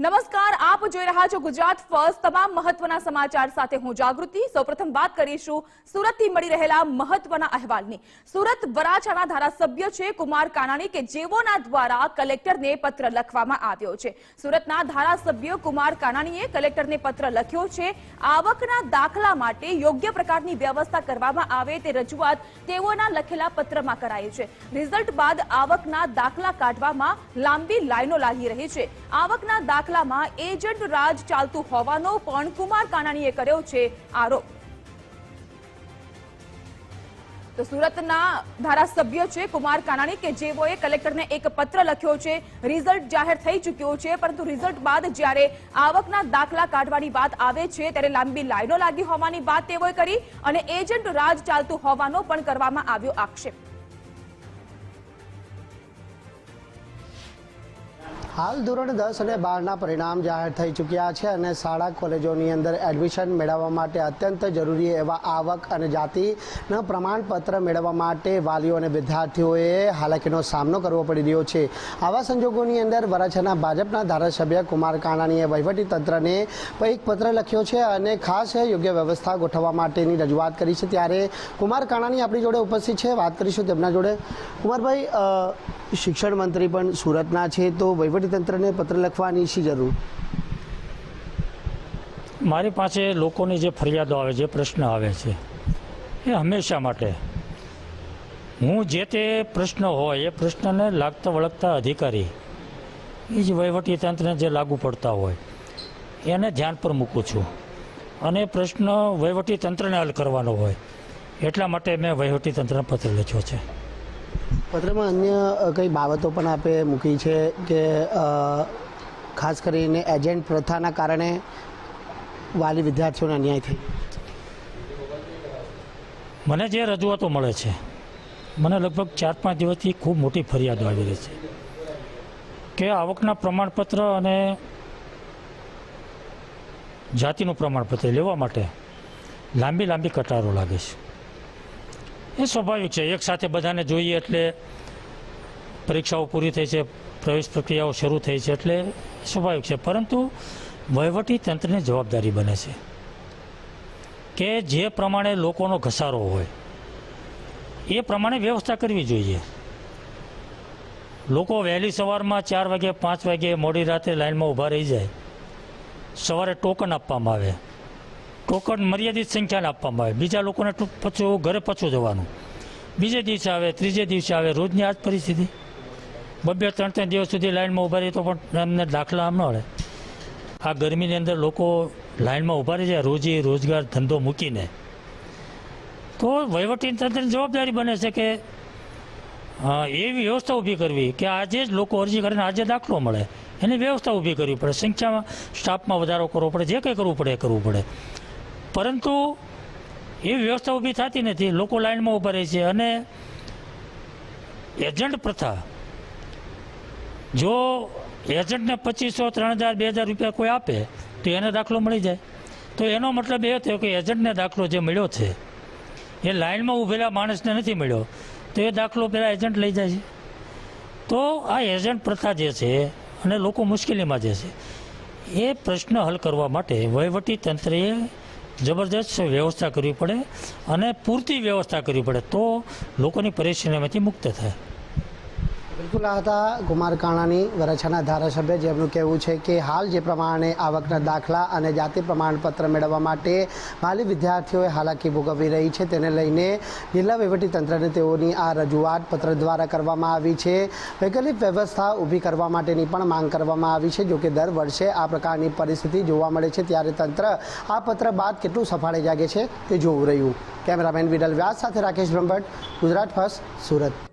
નમસ્કાર, આપ જોઈ રહ્યા છો ગુજરાત ફર્સ્ટ. તમામ મહત્વના સમાચાર સાથે હું જાગૃતિ. સૌપ્રથમ વાત કરીશું સુરતથી મળી રહેલા મહત્વના અહેવાલની. સુરત વરાછાના ધારાસભ્ય છે કુમાર કાનાણી કે જેઓના દ્વારા કલેક્ટરને પત્ર લખવામાં આવ્યો છે. સુરતના ધારાસભ્ય કુમાર કાનાણીએ કલેક્ટરને પત્ર લખ્યો છે, આવકના દાખલા માટે યોગ્ય પ્રકારની વ્યવસ્થા કરવામાં આવે તે રજૂઆત તેઓના લખેલા પત્રમાં કરાઈ છે. રિઝલ્ટ બાદ આવકના દાખલા કાઢવામાં લાંબી લાઈનો લાગી રહી છે. આવકના દાખલામાં એજન્ટ રાજ ચાલતું હોવાનો પણ કુમાર કાનાણીએ કર્યો છે આરોપ. તો સુરતના ધારાસભ્ય છે કુમાર કાનાણી કે જેઓએ કલેક્ટરને એક પત્ર લખ્યો છે. રિઝલ્ટ જાહેર થઈ ચૂક્યો છે, પરંતુ રિઝલ્ટ બાદ જ્યારે આવકના દાખલા કાઢવાની વાત આવે છે, ત્યારે લાંબી લાઈનો લાગી હોવાની વાત તેઓએ કરી અને એજન્ટ રાજ ચાલતું હોવાનો પણ કરવામાં આવ્યો આક્ષેપ. હાલ ધોરણ દસ અને બારના પરિણામ જાહેર થઈ ચૂક્યા છે અને શાળા કોલેજોની અંદર એડમિશન મેળવવા માટે અત્યંત જરૂરી એવા આવક અને જાતિના પ્રમાણપત્ર મેળવવા માટે વાલીઓ અને વિદ્યાર્થીઓએ હાલાકીનો સામનો કરવો પડી રહ્યો છે. આવા સંજોગોની અંદર વરાછાના ભાજપના ધારાસભ્ય કુમાર કાનાણીએ વહીવટી તંત્રને એક પત્ર લખ્યો છે અને ખાસ યોગ્ય વ્યવસ્થા ગોઠવવા માટેની રજૂઆત કરી છે. ત્યારે કુમાર કાનાણી આપણી જોડે ઉપસ્થિત છે. વાત કરીશું તેમના જોડે. કુમારભાઈ શિક્ષણ મંત્રી પણ સુરતના છે, તો વહીવટીતંત્રને પત્ર લખવાની શી જરૂર? મારી પાસે લોકોની જે ફરિયાદો આવે છે પ્રશ્ન આવે છે, એ હંમેશા માટે. હું જે તે પ્રશ્ન હોય, એ પ્રશ્નને લાગતા વળગતા અધિકારી, એ જ વહીવટી તંત્રને જે લાગુ પડતા હોય, એને ધ્યાન પર મૂકું છું. અને પ્રશ્ન વહીવટી તંત્રને હલ કરવાનો હોય, એટલા માટે મેં વહીવટી તંત્રને પત્ર લખ્યો છે. પત્રમાં અન્ય કઈ બાબતો પણ આપે મૂકી છે કે ખાસ કરીને એજન્ટ પ્રથાના કારણે વાલી વિદ્યાર્થીઓને અન્યાય થઈ. મને જે રજૂઆતો મળે છે, મને લગભગ ચાર પાંચ દિવસથી ખૂબ મોટી ફરિયાદો આવી રહી છે કે આવકના પ્રમાણપત્ર અને જાતિનું પ્રમાણપત્ર લેવા માટે લાંબી લાંબી કટારો લાગે છે. એ સ્વાભાવિક છે. એક સાથે બધાને જોઈએ એટલે પરીક્ષાઓ પૂરી થઈ છે, પ્રવેશ પ્રક્રિયાઓ શરૂ થઈ છે એટલે સ્વાભાવિક છે. પરંતુ વહીવટી તંત્રની જવાબદારી બને છે કે જે પ્રમાણે લોકોનો ઘસારો હોય, એ પ્રમાણે વ્યવસ્થા કરવી જોઈએ. લોકો વહેલી સવારમાં ચાર વાગે, પાંચ વાગે મોડી રાતે લાઇનમાં ઊભા રહી જાય, સવારે ટોકન આપવામાં આવે ટોકન મર્યાદિત સંખ્યાને આપવામાં આવે. બીજા લોકોને પાછું ઘરે પછું જવાનું. બીજે દિવસે આવે, ત્રીજે દિવસે આવે, રોજની આ જ પરિસ્થિતિ. બબે ત્રણ ત્રણ દિવસ સુધી લાઈનમાં ઊભા રહી તો પણ એમને દાખલા આમ ન મળે. આ ગરમીની અંદર લોકો લાઈનમાં ઊભા રહી જાય, રોજી રોજગાર ધંધો મૂકીને. તો વહીવટી તંત્રની જવાબદારી બને છે કે એવી વ્યવસ્થા ઊભી કરવી કે આજે જ લોકો અરજી કરીને આજે દાખલો મળે. એની વ્યવસ્થા ઊભી કરવી પડે. સંખ્યામાં સ્ટાફમાં વધારો કરવો પડે, જે કંઈ કરવું પડે એ કરવું પડે. પરંતુ એવી વ્યવસ્થા ઊભી થતી નથી. લોકો લાઈનમાં ઊભા રહે છે અને એજન્ટ પ્રથા, જો એજન્ટને પચીસો, ત્રણ હજાર, બે હજાર રૂપિયા કોઈ આપે, તો એને દાખલો મળી જાય. તો એનો મતલબ એ થયો કે એજન્ટને દાખલો જે મળ્યો છે, એ લાઇનમાં ઊભેલા માણસને નથી મળ્યો. તો એ દાખલો પેલા એજન્ટ લઈ જાય છે. તો આ એજન્ટ પ્રથા જે છે અને લોકો મુશ્કેલીમાં જે છે, એ પ્રશ્ન હલ કરવા માટે વહીવટી તંત્રએ જબરદસ્ત વ્યવસ્થા કરવી પડે અને પૂરતી વ્યવસ્થા કરવી પડે તો લોકોની પરેશાનીમાંથી મુક્ત થાય. આ હતા કુમારકાણાની વરાછાના ધારાસભ્ય જેમનું કહેવું છે કે હાલ જે પ્રમાણે આવકના દાખલા અને જાતિ પ્રમાણપત્ર મેળવવા માટે માલી વિદ્યાર્થીઓએ હાલાકી ભોગવી રહી છે. તેને લઈને જિલ્લા વહીવટીતંત્રને તેઓની આ રજૂઆત પત્ર દ્વારા કરવામાં આવી છે. વૈકલ્પિક વ્યવસ્થા ઊભી કરવા માટેની પણ માંગ કરવામાં આવી છે. જોકે દર વર્ષે આ પ્રકારની પરિસ્થિતિ જોવા મળે છે, ત્યારે તંત્ર આ પત્ર બાદ કેટલું સફાળે જાગે છે તે જોવું રહ્યું. કેમેરામેન વિડલ વ્યાસ સાથે રાકેશ બ્રહ્મભટ્ટ, ગુજરાત ફર્સ્ટ, સુરત.